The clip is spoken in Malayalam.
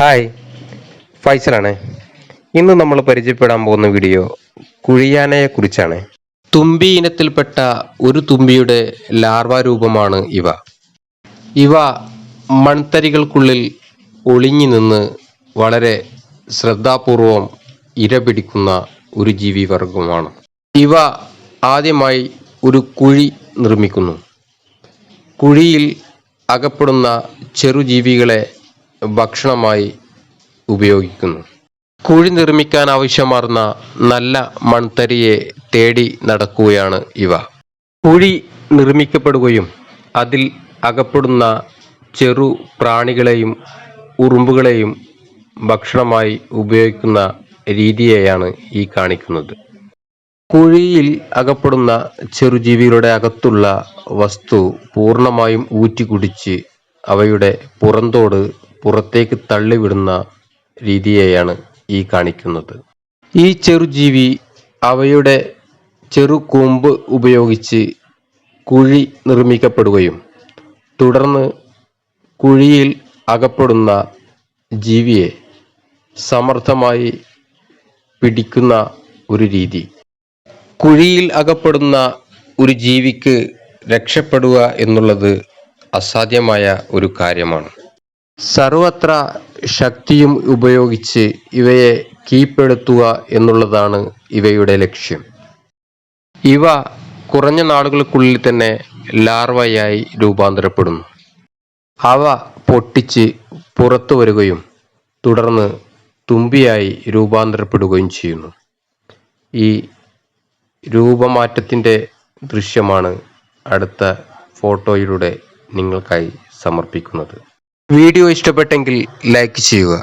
ഹായ് ഫൈസലാണ്. ഇന്ന് നമ്മൾ പരിചയപ്പെടാൻ പോകുന്ന വീഡിയോ കുഴിയാനയെ കുറിച്ചാണ് തുമ്പി ഇനത്തിൽപ്പെട്ട ഒരു തുമ്പിയുടെ രൂപമാണ് ഇവ. ഇവ മൺതരികൾക്കുള്ളിൽ ഒളിഞ്ഞു നിന്ന് വളരെ ശ്രദ്ധാപൂർവം ഇര പിടിക്കുന്ന ഒരു ജീവിവർഗമാണ് ഇവ ആദ്യമായി ഒരു കുഴി നിർമ്മിക്കുന്നു. കുഴിയിൽ അകപ്പെടുന്ന ചെറുജീവികളെ ഭക്ഷണമായി ഉപയോഗിക്കുന്നു. കുഴി നിർമ്മിക്കാൻ ആവശ്യമാർന്ന നല്ല മൺതരിയെ തേടി നടക്കുകയാണ് ഇവ. കുഴി നിർമ്മിക്കപ്പെടുകയും അതിൽ അകപ്പെടുന്ന ചെറു പ്രാണികളെയും ഉറുമ്പുകളെയും ഭക്ഷണമായി ഉപയോഗിക്കുന്ന രീതിയെയാണ് ഈ കാണിക്കുന്നത്. കുഴിയിൽ അകപ്പെടുന്ന ചെറുജീവികളുടെ അകത്തുള്ള വസ്തു പൂർണമായും ഊറ്റി കുടിച്ച് അവയുടെ പുറന്തോട് പുറത്തേക്ക് തള്ളിവിടുന്ന രീതിയെയാണ് ഈ കാണിക്കുന്നത്. ഈ ചെറുജീവി അവയുടെ ചെറു കൂമ്പ് ഉപയോഗിച്ച് കുഴി നിർമ്മിക്കപ്പെടുകയും തുടർന്ന് കുഴിയിൽ അകപ്പെടുന്ന ജീവിയെ സമർത്ഥമായി പിടിക്കുന്ന ഒരു രീതി. കുഴിയിൽ അകപ്പെടുന്ന ഒരു ജീവിക്ക് രക്ഷപ്പെടുക എന്നുള്ളത് അസാധ്യമായ ഒരു കാര്യമാണ്. സർവത്ര ശക്തിയും ഉപയോഗിച്ച് ഇവയെ കീഴ്പ്പെടുത്തുക എന്നുള്ളതാണ് ഇവയുടെ ലക്ഷ്യം. ഇവ കുറഞ്ഞ നാളുകൾക്കുള്ളിൽ തന്നെ ലാർവയായി രൂപാന്തരപ്പെടുന്നു. അവ പൊട്ടിച്ച് പുറത്തു വരികയും തുടർന്ന് തുമ്പിയായി രൂപാന്തരപ്പെടുകയും ചെയ്യുന്നു. ഈ രൂപമാറ്റത്തിന്റെ ദൃശ്യമാണ് അടുത്ത ഫോട്ടോയിലൂടെ നിങ്ങൾക്കായി സമർപ്പിക്കുന്നത്. വീഡിയോ ഇഷ്ടപ്പെട്ടെങ്കിൽ ലൈക്ക് ചെയ്യുക.